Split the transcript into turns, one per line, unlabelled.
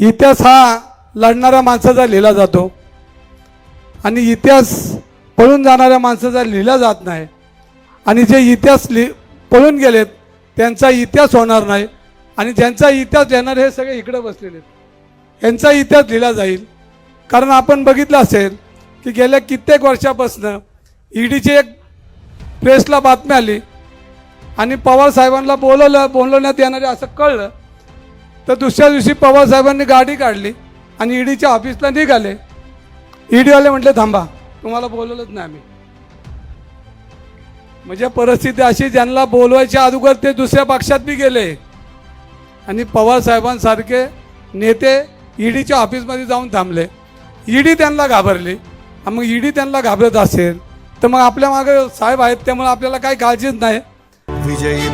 इतिहास हा लढणाऱ्या माणसाचा लिहिला जातो. आणि इतिहास पळून जाणाऱ्या माणसाचा लिहिला जात नाही. आणि जे इतिहास लि पळून गेलेत त्यांचा इतिहास होणार नाही. आणि ज्यांचा इतिहास येणार हे सगळे इकडे बसलेले आहेत. यांचा इतिहास लिहिला जाईल. कारण आपण बघितलं असेल की गेल्या कित्येक वर्षापासनं ईडीची एक प्रेसला बातमी आली. आणि पवार साहेबांना बोलवलं बोलवण्यात येणारे असं कळलं तर दुसऱ्या दिवशी पवार साहेबांनी गाडी काढली आणि ईडीच्या ऑफिसला निघाले. ईडीवाले म्हटले थांबा तुम्हाला बोलवलंच नाही आम्ही. म्हणजे परिस्थिती अशी ज्यांना बोलवायच्या अगोदर ते दुसऱ्या पक्षात बी गेले. आणि पवार साहेबांसारखे नेते ईडीच्या ऑफिसमध्ये जाऊन थांबले. ईडी त्यांना घाबरली. मग ईडी त्यांना घाबरत असेल तर मग आपल्या मागे साहेब आहेत त्यामुळे आपल्याला काही काळजीच नाही.
विजयी